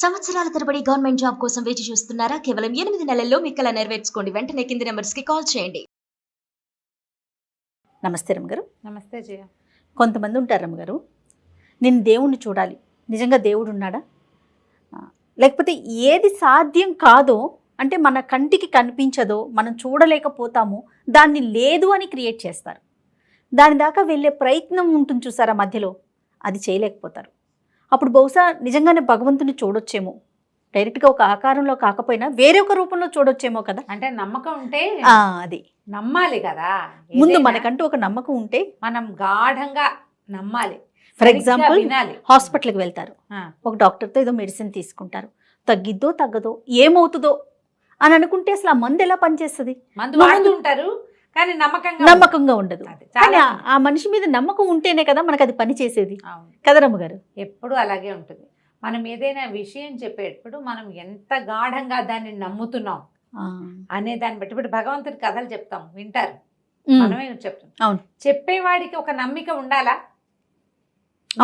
సంవత్సరాల తరబడి government job కోసం వేచి చూస్తున్నారా? కేవలం ఎనిమిది నెలల్లో మీ కల నెరవేర్చుకోండి. వెంటనే కింది నెంబర్స్కి కాల్ చేయండి. నమస్తే రమ్మగారు నమస్తే జయ. కొంతమంది ఉంటారు రమ్మగారు నేను దేవుణ్ణి చూడాలి. నిజంగా దేవుడు ఉన్నాడా? లేకపోతే ఏది సాధ్యం కాదో అంటే మన కంటికి కనిపించదో మనం చూడలేకపోతామో దాన్ని లేదు అని క్రియేట్ చేస్తారు. దాని దాకా వెళ్ళే ప్రయత్నం ఉంటుంది చూసారా మధ్యలో? అది చేయలేకపోతారు. అప్పుడు బహుశా నిజంగానే భగవంతుని చూడొచ్చేమో. డైరెక్ట్గా ఒక ఆకారంలో కాకపోయినా వేరే ఒక రూపంలో చూడొచ్చేమో కదా. అంటే నమ్మకం ఉంటే అది. నమ్మాలి కదా. ముందు మనకంటూ ఒక నమ్మకం ఉంటే మనం గాఢంగా నమ్మాలి. ఫర్ ఎగ్జాంపుల్ హాస్పిటల్కి వెళ్తారు. ఒక డాక్టర్తో ఏదో మెడిసిన్ తీసుకుంటారు. తగ్గిద్దో తగ్గదో ఏమవుతుందో అని అనుకుంటే అసలు ఆ మందు ఎలా పనిచేస్తుంది? మందు వాడుతూ ఉంటారు. కానీ నమ్మకంగా నమ్మకంగా ఉండదు. కానీ ఆ- మనిషి మీద నమ్మకం ఉంటేనే కదా మనకు అది పని చేసేది. అవును. కదా రమ్మగారు ఎప్పుడు అలాగే ఉంటుంది. మనం ఏదైనా విషయం చెప్పేటప్పుడు మనం ఎంత గాఢంగా దాన్ని నమ్ముతున్నాం. అనే దాన్ని బట్టి ఇప్పుడు భగవంతుడి కథలు చెప్తాం వింటారు. మనమే చెప్తాం. అవును. చెప్పేవాడికి ఒక నమ్మిక ఉండాలా.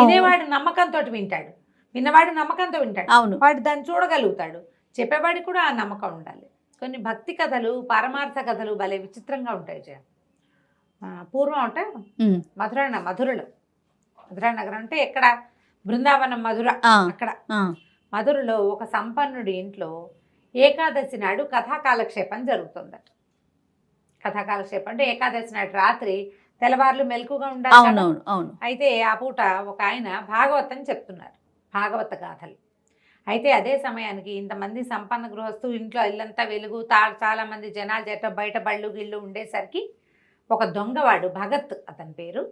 వినేవాడు నమ్మకంతో వింటాడు. విన్నవాడు నమ్మకంతో వింటాడు. అవును. వాడు దాన్ని చూడగలుగుతాడు. చెప్పేవాడికి కూడా ఆ నమ్మకం ఉండాలి. కొన్ని భక్తి కథలు పారమార్థ కథలు భలే విచిత్రంగా ఉంటాయి జయ. పూర్వం అంటే. మధుర మధురలో. మధురా నగరం అంటే ఎక్కడ? బృందావనం మధుర. అక్కడ. మధురలో ఒక సంపన్నుడి ఇంట్లో ఏకాదశి నాడు కథాకాలక్షేపం జరుగుతుందట కథాకాలక్షేపం అంటే ఏకాదశి నాడు రాత్రి తెల్లవార్లు మెలకుగా ఉండాలి అయితే ఆ పూట ఒక ఆయన భాగవతం చెప్తున్నారు. భాగవత గాథలు. అయితే అదే సమయానికి ఇంతమంది సంపన్న గృహస్థు ఇంట్లో ఇల్లంతా వెలుగు తా చాలామంది జనాలు చెట్ట బయట బళ్ళు గిళ్ళు ఉండేసరికి ఒక దొంగవాడు భగత్ అతని పేరు.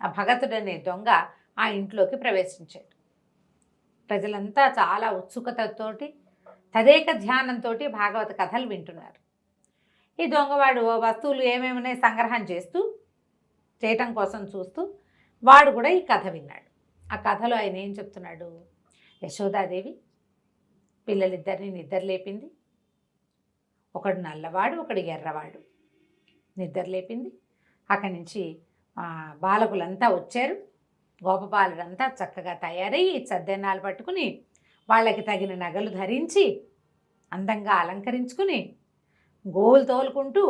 ఆ భగతుడు అనే దొంగ ఆ ఇంట్లోకి ప్రవేశించాడు. ప్రజలంతా చాలా ఉత్సుకతతోటి తదేక ధ్యానంతో భాగవత కథలు వింటున్నారు. ఈ దొంగవాడు వస్తువులు ఏమేమి సంగ్రహం చేస్తూ చేయటం కోసం చూస్తూ వాడు కూడా ఈ కథ విన్నాడు. ఆ కథలో ఆయన ఏం చెప్తున్నాడు? యశోదాదేవి పిల్లలిద్దరిని నిద్ర లేపింది. ఒకడు నల్లవాడు ఒకడు ఎర్రవాడు. నిద్ర లేపింది. అక్కడి నుంచి బాలకులంతా వచ్చారు. గోపబాలుడంతా చక్కగా తయారయ్యి చద్దెన్నాలు పట్టుకుని వాళ్ళకి తగిన నగలు ధరించి అందంగా అలంకరించుకుని గోవులు తోలుకుంటూ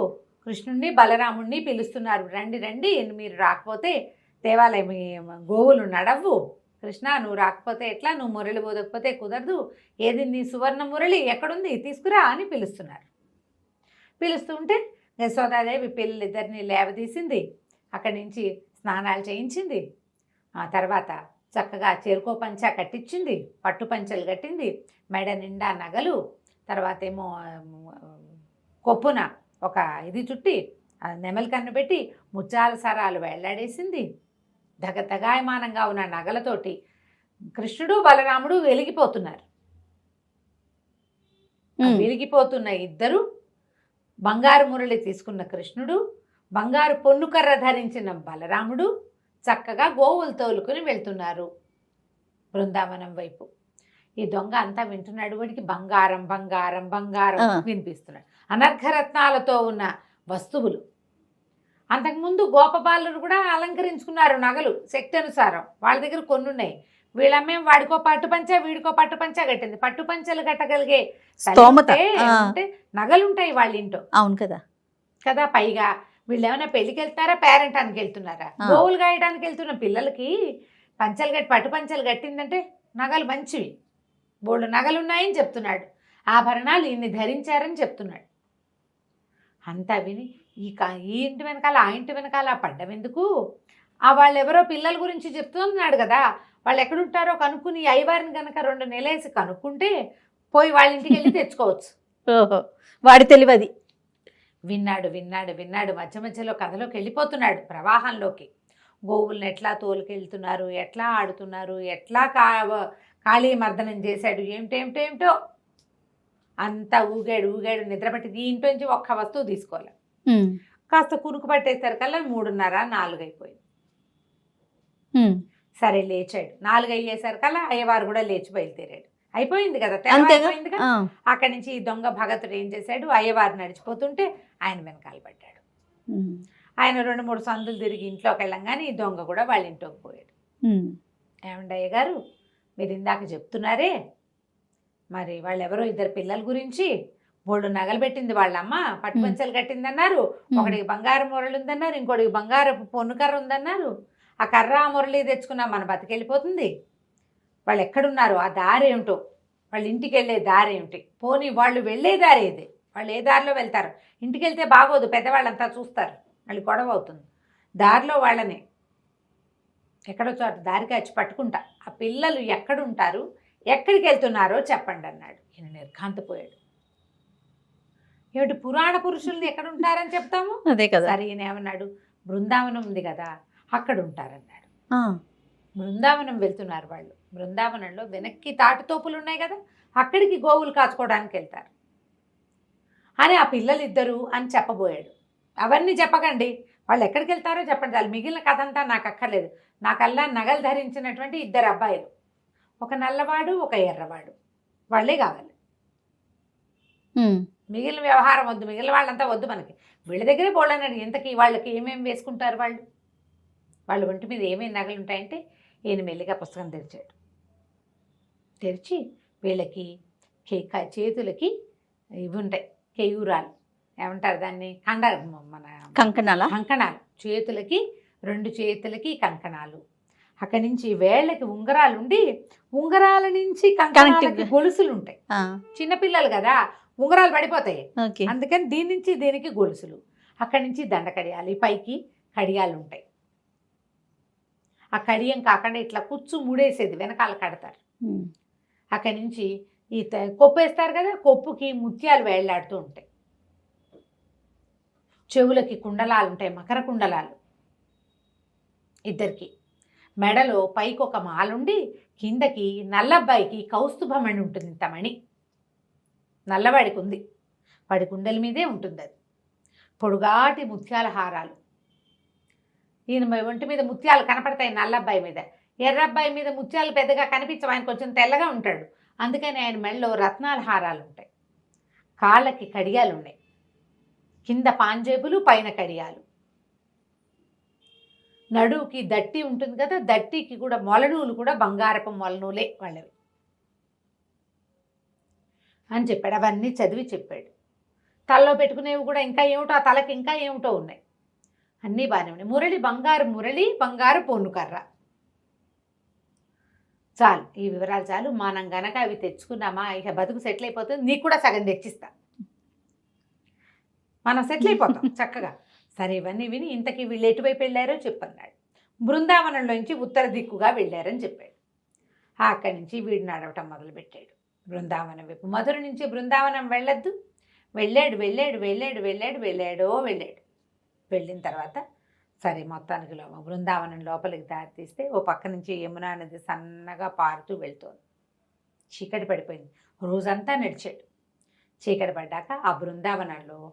కృష్ణుణ్ణి బలరాముణ్ణి పిలుస్తున్నారు. రండి రండి మీరు రాకపోతే దేవాలయం గోవులు నడవ్వు కృష్ణ నువ్వు రాకపోతే ఎట్లా? నువ్వు మురళి బోదకపోతే కుదరదు. ఏది నీ సువర్ణ మురళి ఎక్కడుంది? తీసుకురా అని పిలుస్తున్నారు. పిలుస్తుంటే యశోదాదేవి పిల్లలిద్దరిని లేవదీసింది. అక్కడి నుంచి స్నానాలు చేయించింది. ఆ తర్వాత చక్కగా చెరుకో పంచ కట్టించింది. పట్టు పంచలు కట్టింది. మెడ నిండా నగలు. తర్వాత ఏమో కొప్పున ఒక ఇది చుట్టి నెమలి కన్ను పెట్టి ముత్యాల సరాలు వెళ్ళాడేసింది దగ దగాయమానంగా ఉన్న నగలతోటి కృష్ణుడు బలరాముడు వెలిగిపోతున్నారు. వెలిగిపోతున్న ఇద్దరు బంగారు మురళి తీసుకున్న కృష్ణుడు బంగారు పొన్నుకర్ర ధరించిన బలరాముడు చక్కగా గోవులు తోలుకుని వెళ్తున్నారు బృందావనం వైపు ఈ దొంగ అంతా వింటున్నాడు వాడికి బంగారం బంగారం బంగారం. వినిపిస్తున్నాడు అనర్ఘరత్నాలతో ఉన్న వస్తువులు అంతకుముందు గోపబాలురు కూడా అలంకరించుకున్నారు నగలు శక్తి అనుసారం వాళ్ళ దగ్గర కొన్ని ఉన్నాయి వీళ్ళమ్మే వాడికో పట్టు పంచ వీడికో పట్టు పంచ కట్టింది. పట్టు పంచలు కట్టగలిగే తల్లి స్తోమత. ఉంటే- ఆ, ఉంటే నగలుంటాయి వాళ్ళ ఇంట్లో. అవును కదా. కదా పైగా వీళ్ళు ఏమైనా పెళ్ళికి వెళ్తారా పేరెంటానికి వెళ్తున్నారా. గోవులు గాయడానికి వెళ్తున్న పిల్లలకి పంచలు కట్టి పట్టు పంచలు కట్టిందంటే నగలు మంచివి. బోళ్ళు నగలు ఉన్నాయని చెప్తున్నాడు. ఆభరణాలు ఇన్ని ధరించారని చెప్తున్నాడు. అంతా విని ఈ కా ఈ ఇంటి వెనకాల ఆ ఇంటి వెనకాల పడ్డం ఎందుకు ఆ వాళ్ళు ఎవరో పిల్లల గురించి చెప్తున్నాడు కదా. వాళ్ళు ఎక్కడుంటారో కనుక్కుని అయ్యవారిని కనుక రెండు నెలేసి కనుక్కుంటే పోయి వాళ్ళ ఇంటికి వెళ్ళి తెచ్చుకోవచ్చు. ఓహో వాడి తెలివది. విన్నాడు విన్నాడు విన్నాడు. మధ్య మధ్యలో కథలోకి వెళ్ళిపోతున్నాడు ప్రవాహంలోకి. గోవుల్ని ఎట్లా తోలుకెళ్తున్నారు? ఎట్లా ఆడుతున్నారు? ఎట్లా కా కాళీ మర్దనం చేశాడు? ఏమిటేమిటేమిటో అంతా ఊగాడు ఊగాడు. నిద్రపట్టి దీంట్లోంచి ఒక్క వస్తువు తీసుకోవాలి. కాస్త కునుకు పట్టేసరికల్లా మూడున్నర నాలుగు అయిపోయింది. సరే లేచాడు. నాలుగు అయ్యేసరికల్లా అయ్యవారు కూడా లేచి బయలుదేరాడు. అయిపోయింది కదా తెల్లవారిపోయింది కదా. అక్కడి నుంచి ఈ దొంగ భగతుడు ఏం చేశాడు? అయ్యవారు నడిచిపోతుంటే ఆయన వెనకాల పడ్డాడు. ఆయన రెండు మూడు సందులు తిరిగి ఇంట్లోకి వెళ్ళంగానే ఈ దొంగ కూడా వాళ్ళ ఇంట్లోకి పోయాడు. ఏమండి అయ్య గారు మీరు ఇందాక చెప్తున్నారే మరి వాళ్ళు ఎవరో ఇద్దరు పిల్లల గురించి బోళ్ళు నగలు పెట్టింది వాళ్ళమ్మ పట్టుపంచలు కట్టింది అన్నారు ఒకడికి బంగారు మురళి ఉందన్నారు ఇంకోటికి బంగారు పొన్ను కర్ర ఉందన్నారు. ఆ కర్ర ఆ మురళి తెచ్చుకున్నా మన బతికెళ్ళిపోతుంది. వాళ్ళు ఎక్కడున్నారు ఆ దారి ఏమిటో? వాళ్ళ ఇంటికి వెళ్ళే దారి ఏమిటి? పోనీ వాళ్ళు వెళ్ళే దారి ఏది? వాళ్ళు ఏ దారిలో వెళ్తారు? ఇంటికి వెళ్తే బాగోదు పెద్దవాళ్ళంతా చూస్తారు. మళ్ళీ గొడవ అవుతుంది. దారిలో వాళ్ళని ఎక్కడో చోట దారికి వచ్చి పట్టుకుంటా. ఆ పిల్లలు ఎక్కడుంటారు? ఎక్కడికి వెళ్తున్నారో చెప్పండి అన్నాడు. ఈయన నిర్ఘాంతపోయాడు. ఏమిటి పురాణ పురుషుల్ని ఎక్కడ ఉంటారని చెప్తాము? అదే కదా. సరే ఈయన ఏమన్నాడు? బృందావనం ఉంది కదా అక్కడ ఉంటారన్నాడు బృందావనం వెళ్తున్నారు వాళ్ళు. బృందావనంలో వెనక్కి తాటితోపులు ఉన్నాయి కదా అక్కడికి గోవులు కాచుకోవడానికి వెళ్తారు. అని ఆ పిల్లలు ఇద్దరు అని చెప్పబోయాడు. అవన్నీ చెప్పకండి. వాళ్ళు ఎక్కడికి వెళ్తారో చెప్పండి. వాళ్ళు మిగిలిన కథ అంతా నాకు అక్కర్లేదు. నాకల్లా నగలు ధరించినటువంటి ఇద్దరు అబ్బాయిలు. ఒక నల్లవాడు ఒక ఎర్రవాడు. వాళ్ళే కావాలి. మిగిలిన వ్యవహారం వద్దు మిగిలిన వాళ్ళంతా వద్దు మనకి. వీళ్ళ దగ్గరే బోళ్ళన్నాడు ఇంతకీ వాళ్ళకి ఏమేమి వేసుకుంటారు వాళ్ళు? వాళ్ళ ఒంటి మీద ఏమేమి నగలు ఉంటాయంటే ఈయన మెల్లిగా పుస్తకం తెరిచాడు. తెరిచి వీళ్ళకి కే- చేతులకి ఇవి ఉంటాయి కేయూరాలు. ఏమంటారు దాన్ని? కండ మన కంకణాల? కంకణాలు. చేతులకి రెండు చేతులకి కంకణాలు. అక్కడి నుంచి వేళ్ళకి ఉంగరాలు ఉండి ఉంగరాల నుంచి కంకణాలకి. గొలుసులు ఉంటాయి. చిన్నపిల్లలు కదా ఉంగరాలు పడిపోతాయి. అందుకని దీని నుంచి దీనికి గొలుసులు. అక్కడి నుంచి దండ కడియాలు. ఈ పైకి కడియాలు ఉంటాయి. ఆ కడియం కాకుండా ఇట్లా కుచ్చు ముడేసేది వెనకాల కడతారు. అక్కడి నుంచి ఈ కొప్పు వేస్తారు కదా కొప్పుకి ముత్యాలు వేళ్ళాడుతూ ఉంటాయి. చెవులకి కుండలాలు ఉంటాయి మకర కుండలాలు. ఇద్దరికి. మెడలో పైకి ఒక మాలుండి కిందకి నల్లబ్బాయికి కౌస్తుభమణి ఉంటుంది ఇంత మణి నల్లవాడికి ఉంది వాడి కుండల మీదే ఉంటుంది అది పొడుగాటి ముత్యాల హారాలు. ఈయన ఒంటి మీద ముత్యాలు కనపడతాయి నల్లబ్బాయి మీద. ఎర్రబ్బాయి మీద ముత్యాలు పెద్దగా కనిపించవు. ఆయన కొంచెం తెల్లగా ఉంటాడు. అందుకని ఆయన మెడలో రత్నాల హారాలు ఉంటాయి కాళ్ళకి కడియాలు ఉన్నాయి కింద పాంజేబులు పైన కడియాలు. నడువుకి దట్టి ఉంటుంది కదా దట్టికి కూడా మొలనూలు కూడా బంగారపు మొలనూలే వాళ్ళవి. అని చెప్పాడు. అవన్నీ చదివి చెప్పాడు. తలలో పెట్టుకునేవి కూడా ఇంకా ఏమిటో ఆ తలకి ఇంకా ఏమిటో ఉన్నాయి. అన్నీ బాగానే ఉన్నాయి. మురళి బంగారు మురళి బంగారు పొన్నుకర్ర చాలు ఈ వివరాలు చాలు. మనం గనక అవి తెచ్చుకున్నామా ఇక బతుకు సెటిల్ అయిపోతుంది. నీకు కూడా సగం తెచ్చిస్తా. మనం సెటిల్ అయిపోతాం చక్కగా. సరే ఇవన్నీ విని ఇంతకీ వీళ్ళు ఎటువైపు వెళ్ళారో చెప్పన్నాడు. బృందావనంలోంచి ఉత్తర దిక్కుగా వెళ్ళారని చెప్పాడు. అక్కడి నుంచి వీడు నడవటం మొదలుపెట్టాడు. బృందావనం వైపు. మధుర నుంచి బృందావనం వెళ్ళొద్దు. వెళ్ళాడు వెళ్ళాడు వెళ్ళాడు వెళ్ళాడు వెళ్ళాడో వెళ్ళాడు. వెళ్ళిన తర్వాత సరే మొత్తానికి లోప బృందావనం లోపలికి దారి తీస్తే ఓ పక్క నుంచి యమునా నది సన్నగా పారుతూ వెళ్తోంది. చీకటి పడిపోయింది. రోజంతా నడిచాడు. చీకటి పడ్డాక ఆ బృందావనంలో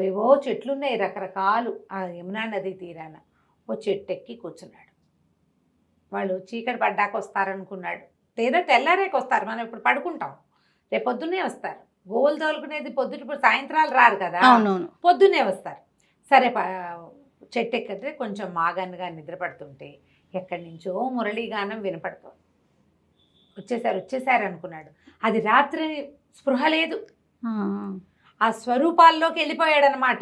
ఏవో చెట్లు ఉన్నాయి రకరకాలు ఆ యమునా నది తీరాన. ఓ చెట్టు ఎక్కి కూర్చున్నాడు. వాళ్ళు చీకటి పడ్డాక వస్తారనుకున్నాడు. లేదా తెల్లారేకి వస్తారు. మనం ఇప్పుడు పడుకుంటాం. రేపు పొద్దున్నే వస్తారు. గోవులు తోలుకునేది పొద్దుట ఇప్పుడు సాయంత్రాలు రారు కదా. పొద్దున్నే వస్తారు. సరే చెట్టు ఎక్కితే కొంచెం మాగన్నుగా నిద్ర పడుతుంటే ఎక్కడి నుంచో మురళీగానం వినపడుతోంది వచ్చేసారు వచ్చేసారు అనుకున్నాడు. అది రాత్రి స్పృహ లేదు. ఆ, స్వరూపాల్లోకి వెళ్ళిపోయాడనమాట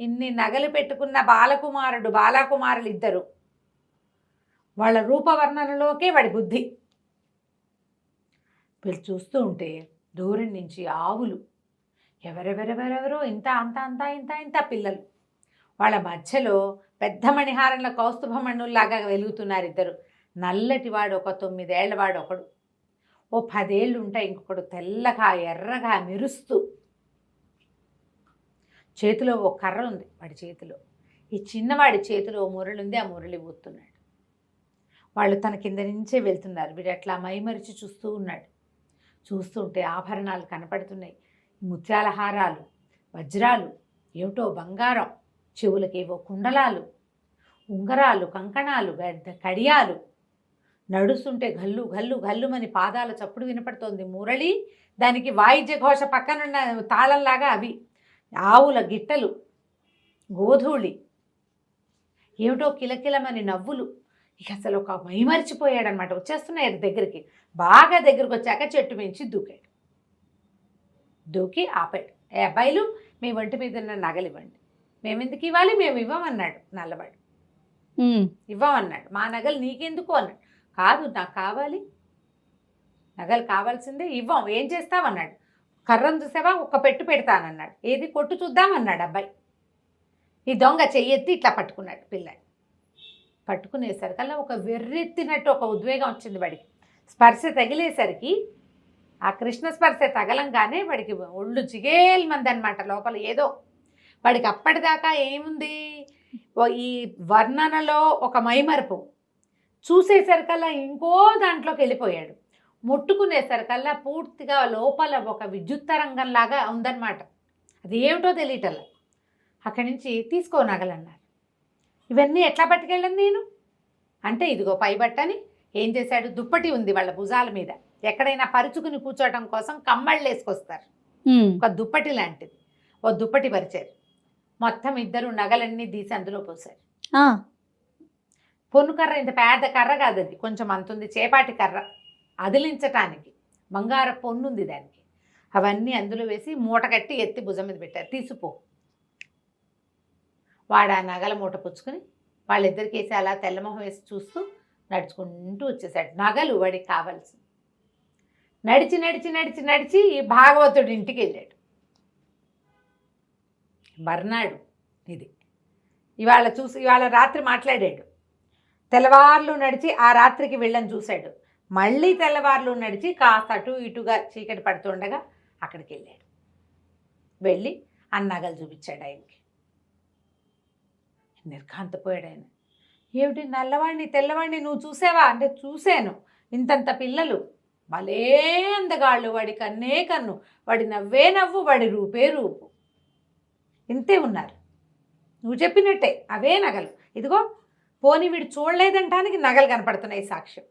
ఇన్ని నగలు పెట్టుకున్న బాలకుమారుడు బాలకుమారులు ఇద్దరు. వాళ్ళ రూపవర్ణనలోకే వాడి బుద్ధి. వీళ్ళు చూస్తూ ఉంటే దూరం నుంచి ఆవులు. ఎవరెవరెవరెవరో ఇంత అంత అంత ఇంత ఇంత పిల్లలు. వాళ్ళ మధ్యలో పెద్ద మణిహారంలో కౌస్తుభమణుల్లాగా వెలుగుతున్నారు ఇద్దరు. నల్లటి వాడు ఒక తొమ్మిదేళ్ళవాడు ఒకడు. ఓ పదేళ్ళు ఉంటాయి ఇంకొకడు తెల్లగా ఎర్రగా మెరుస్తూ. చేతిలో ఓ కర్ర ఉంది వాడి చేతిలో. ఈ చిన్నవాడి చేతిలో ఓ మురళి ఉంది ఆ మురళి ఊతున్నాడు వాళ్ళు తన కింద నుంచే వెళ్తున్నారు. వీడు అట్లా మైమరిచి చూస్తూ ఉన్నాడు. చూస్తుంటే ఆభరణాలు కనపడుతున్నాయి. ముత్యాల హారాలు వజ్రాలు ఏమిటో బంగారం చెవులకేవో కుండలాలు ఉంగరాలు కంకణాలు గడ్డ కడియాలు. నడుస్తుంటే గల్లు గల్లు గల్లుమని పాదాల చప్పుడు వినపడుతోంది. మురళి దానికి వాయిద్య ఘోష పక్కనున్న తాళంలాగా అవి. ఆవుల గిట్టలు గోధూళి. ఏమిటో కిలకిలమని నవ్వులు. ఇక అసలు ఒక మైమరిచిపోయాడనమాట వచ్చేస్తున్నాయి దగ్గరికి. బాగా దగ్గరికి వచ్చాక చెట్టు మించి దూకాడు. దూకి ఆపాడు. ఏ అబ్బాయిలు మీ ఒంటి మీద ఉన్న నగలు ఇవ్వండి. మేము ఎందుకు ఇవ్వాలి? మేము ఇవ్వమన్నాడు నల్లవాడు. ఉమ్, ఇవ్వమన్నాడు. మా నగలు నీకెందుకు అన్నాడు. కాదు నాకు కావాలి. నగలు కావాల్సిందే ఇవ్వం. ఏం చేస్తావన్నాడు. కర్రను చూసావా? ఒక పెట్టు పెడతానన్నాడు. ఏది కొట్టు చూద్దామన్నాడు అబ్బాయి. ఈ దొంగ చెయ్యెత్తి ఇట్లా పట్టుకున్నాడు పిల్లాడు. పట్టుకునేసరికల్లా ఒక వెర్రెత్తినట్టు ఒక ఉద్వేగం వచ్చింది వాడికి. స్పర్శ తగిలేసరికి ఆ కృష్ణ స్పర్శ తగలంగానే వాడికి ఒళ్ళు జిగేల్మందనమాట లోపల ఏదో. వాడికి అప్పటిదాకా ఏముంది? ఓ ఈ వర్ణనలో ఒక మైమరుపు. చూసేసరికల్లా ఇంకో దాంట్లోకి వెళ్ళిపోయాడు. ముట్టుకునేసరికల్లా పూర్తిగా లోపల ఒక విద్యుత్ తరంగంలాగా ఉందన్నమాట. అది ఏమిటో తెలియటల్లా అక్కడి నుంచి తీసుకో నగలన్నారు. ఇవన్నీ ఎట్లా పట్టుకెళ్ళను నేను? అంటే ఇదిగో పై బట్టని ఏం చేశాడు? దుప్పటి ఉంది వాళ్ళ భుజాల మీద. ఎక్కడైనా పరుచుకుని కూర్చోవడం కోసం కమ్మళ్ళు వేసుకొస్తారు. ఒక దుప్పటి లాంటిది. ఓ దుప్పటి పరిచారు మొత్తం ఇద్దరు నగలన్నీ తీసి అందులో పోసారు పొన్ను కర్ర ఇంత పెద్ద కర్ర కాదు అది కొంచెం అంతుంది. చేపాటి కర్ర. అదిలించటానికి. బంగార పొన్నుంది దానికి. అవన్నీ అందులో వేసి మూట కట్టి ఎత్తి భుజం మీద పెట్టారు. తీసిపో. వాడు ఆ నగల మూట పుచ్చుకుని వాళ్ళిద్దరికి వేసి అలా తెల్లమొహం వేసి చూస్తూ నడుచుకుంటూ వచ్చేసాడు. నగలు వాడికి కావాల్సింది నడిచి నడిచి నడిచి నడిచి ఈ భాగవతుడి ఇంటికి వెళ్ళాడు. మర్నాడు ఇది. ఇవాళ చూసి ఇవాళ రాత్రి మాట్లాడాడు. తెల్లవార్లు నడిచి ఆ రాత్రికి వెళ్ళని చూశాడు. మళ్ళీ తెల్లవార్లు నడిచి కాస్త అటు ఇటుగా చీకటి పడుతుండగా అక్కడికి వెళ్ళాడు. వెళ్ళి ఆ నగలు చూపించాడు ఆయనకి. నిర్ఘాంతపోయాడు ఆయన ఏమిటి? నల్లవాడిని తెల్లవాడిని నువ్వు చూసావా? అంటే చూశాను. ఇంతంత పిల్లలు. భలే అందగాళ్ళు. వాడి కన్నే కన్ను. వాడి నవ్వే నవ్వు వాడి రూపే రూపు. ఇంతే ఉన్నారు. నువ్వు చెప్పినట్టే. అవే నగలు. ఇదిగో పోని వీడు చూడలేదంటానికి నగలు కనపడుతున్నాయి సాక్ష్యం.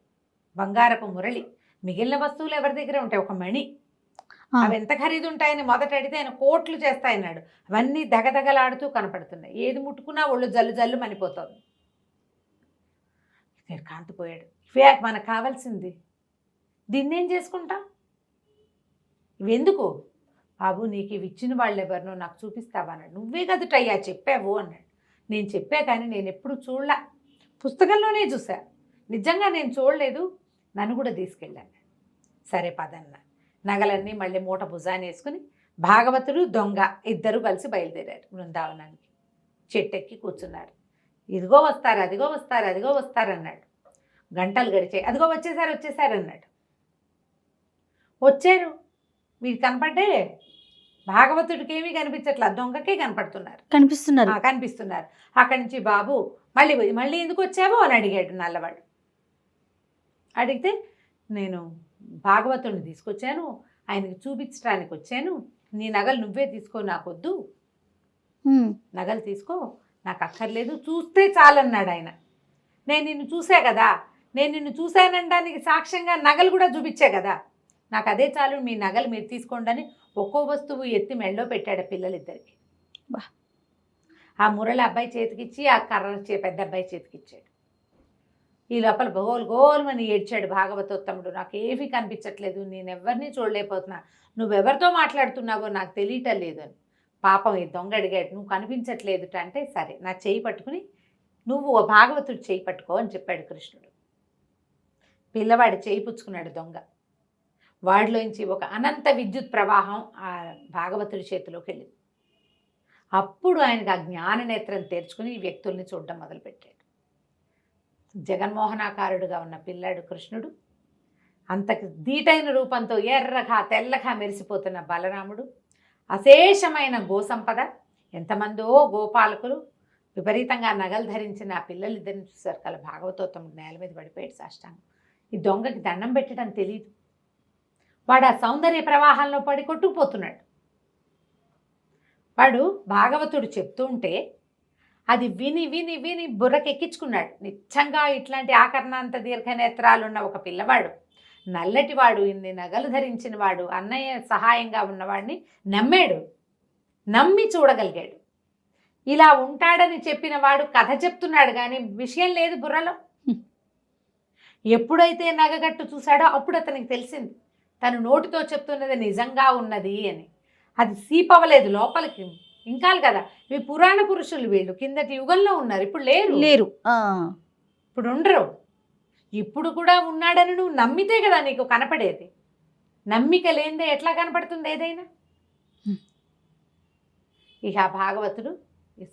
బంగారపు మురళి. మిగిలిన వస్తువులు ఎవరి దగ్గర ఉంటాయి? ఒక మణి. అవి ఎంత ఖరీదు ఉంటాయని మొదట అడిగితే ఆయన కోట్లు చేస్తాయన్నాడు. అవన్నీ దగదగలాడుతూ కనపడుతున్నాయి. ఏది ముట్టుకున్నా ఒళ్ళు జల్లు జల్లు మనిపోతుంది కాంతిపోయాడు. ఇవే మనకు కావాల్సింది. దీన్ని ఏం చేసుకుంటాం? ఇవెందుకు? బాబు నీకు ఇవి ఇచ్చిన వాళ్ళు ఎవరినో నాకు చూపిస్తావా అన్నాడు. నువ్వే కదుటయ్యా చెప్పావు అన్నాడు. నేను చెప్పా కానీ నేను ఎప్పుడు చూడలే. పుస్తకంలోనే చూసా నిజంగా నేను చూడలేదు. నన్ను కూడా తీసుకెళ్ళాను సరే పదన్న. నగలన్నీ మళ్ళీ మూట భుజాన్ని వేసుకుని భాగవతుడు దొంగ ఇద్దరు కలిసి బయలుదేరారు బృందావనానికి చెట్టెక్కి కూర్చున్నారు. ఇదిగో వస్తారు అదిగో వస్తారు అదిగో వస్తారు అన్నాడు. గంటలు గడిచాయి. అదిగో వచ్చేసారు వచ్చేసారు అన్నాడు. వచ్చారు. మీరు కనపడ్డే భాగవతుడికి ఏమీ కనిపించట్లా దొంగకే కనపడుతున్నారు. కనిపిస్తున్నారు. కనిపిస్తున్నారు. అక్కడి నుంచి బాబు మళ్ళీ మళ్ళీ ఎందుకు వచ్చావు అని అడిగాడు నల్లవాడు. అడిగితే నేను భాగవతుడిని తీసుకొచ్చాను ఆయనకి చూపించడానికి వచ్చాను నీ నగలు నువ్వే తీసుకో నాకొద్దు. నగలు తీసుకో నాకు అక్కర్లేదు చూస్తే చాలన్నాడు ఆయన. నేను నిన్ను చూసా కదా. నేను నిన్ను చూశానడానికి సాక్ష్యంగా నగలు కూడా చూపించా కదా. నాకు అదే చాలు మీ నగలు మీరు తీసుకోండి అని ఒక్కో వస్తువు ఎత్తి మెళ్ళో పెట్టాడు పిల్లలిద్దరికి. బా. ఆ మురళి అబ్బాయి చేతికిచ్చి ఆ కర్ర చే- పెద్ద అబ్బాయి చేతికిచ్చాడు. ఈ లోపల గోల్ గోల్మని ఏడ్చాడు భాగవతోత్తముడు. నాకు ఏమీ కనిపించట్లేదు. నేను ఎవరిని చూడలేకపోతున్నా. నువ్వెవరితో మాట్లాడుతున్నావో నాకు తెలియటం లేదు అని. పాపం ఈ దొంగ అడిగాడు. నువ్వు కనిపించట్లేదుట అంటే సరే నా చేయి పట్టుకుని నువ్వు ఓ భాగవతుడు చేయి పట్టుకో అని చెప్పాడు కృష్ణుడు. పిల్లవాడు చేయి పుచ్చుకున్నాడు దొంగ. వాడిలోంచి ఒక అనంత విద్యుత్ ప్రవాహం ఆ భాగవతుడి చేతిలోకి వెళ్ళింది అప్పుడు ఆయనకు ఆ జ్ఞాన నేత్రం తెరుచుకుని ఈ వ్యక్తుల్ని చూడడం మొదలుపెట్టాడు. జగన్మోహనాకారుడుగా ఉన్న పిల్లాడు కృష్ణుడు. అంత దీటైన రూపంతో ఎర్రగా తెల్లగా మెరిసిపోతున్న బలరాముడు. అశేషమైన గోసంపద. ఎంతమందో గోపాలకులు. విపరీతంగా నగలు ధరించిన ఆ పిల్లలిద్దరిని చూసారు కల భాగవతోత్తం నేల మీద పడిపోయాడు సాష్టాంగం. ఈ దొంగకి దండం పెట్టడం తెలియదు వాడు ఆ సౌందర్య ప్రవాహంలో పడి కొట్టుకుపోతున్నాడు. వాడు భాగవతుడు చెప్తూ ఉంటే అది విని విని విని బుర్రకెక్కించుకున్నాడు. నిచ్చంగా ఇట్లాంటి ఆకరణాంత దీర్ఘనేత్రాలున్న ఒక పిల్లవాడు నల్లటివాడు ఇన్ని నగలు ధరించిన వాడు అన్నయ్య సహాయంగా ఉన్నవాడిని నమ్మాడు నమ్మి చూడగలిగాడు. ఇలా ఉంటాడని చెప్పిన వాడు కథ చెప్తున్నాడు కానీ విషయం లేదు బుర్రలో. ఎప్పుడైతే నగగట్టు చూశాడో అప్పుడు అతనికి తెలిసింది తను నోటితో చెప్తున్నది నిజంగా ఉన్నది అని. అది సీపవలేదు లోపలికి. ఇంకాలు కదా. ఇవి పురాణ పురుషులు వీళ్ళు కిందటి యుగంలో ఉన్నారు. ఇప్పుడు లేరు. లేరు. ఇప్పుడు ఉండరు. ఇప్పుడు కూడా ఉన్నాడని నువ్వు నమ్మితే కదా నీకు కనపడేది. నమ్మిక లేనిదే ఎట్లా కనపడుతుంది ఏదైనా. ఇక భాగవతుడు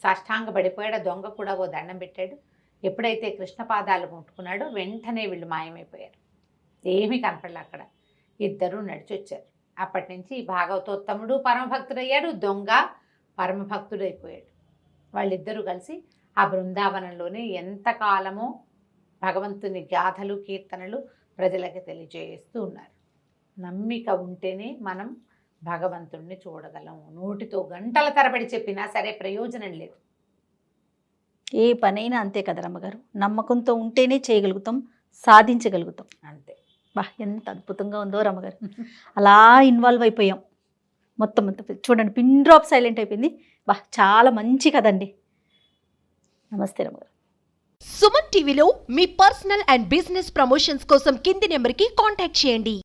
సాష్టాంగ పడిపోయాడు దొంగ కూడా ఓ దండం పెట్టాడు. ఎప్పుడైతే కృష్ణ పాదాలు ముట్టుకున్నాడో వెంటనే వీళ్ళు మాయమైపోయారు. ఏమీ కనపడలే అక్కడ. ఇద్దరు నడిచొచ్చారు. అప్పటి నుంచి ఈ భాగవతోత్తముడు పరమభక్తుడయ్యాడు దొంగ పరమభక్తుడైపోయాడు. వాళ్ళిద్దరూ కలిసి ఆ బృందావనంలోనే ఎంతకాలమో భగవంతుని గాథలు కీర్తనలు ప్రజలకి తెలియజేస్తూ ఉన్నారు. నమ్మిక ఉంటేనే మనం భగవంతుణ్ణి చూడగలం. నోటితో గంటల తరబడి చెప్పినా సరే ప్రయోజనం లేదు. ఏ పనైనా అంతే కదా రమ్మగారు. నమ్మకంతో ఉంటేనే చేయగలుగుతాం సాధించగలుగుతాం. అంతే. బా ఎంత అద్భుతంగా ఉందో రమ్మగారు. అలా ఇన్వాల్వ్ అయిపోయాం. మొత్తం మొత్తం చూడండి పిన్ డ్రాప్ సైలెంట్ అయిపోయింది. బా చాలా మంచి కదండి నమస్తే రమ్మగారు సుమన్ టీవీలో మీ పర్సనల్ అండ్ బిజినెస్ ప్రమోషన్స్ కోసం కింది నెంబర్కి కాంటాక్ట్ చేయండి.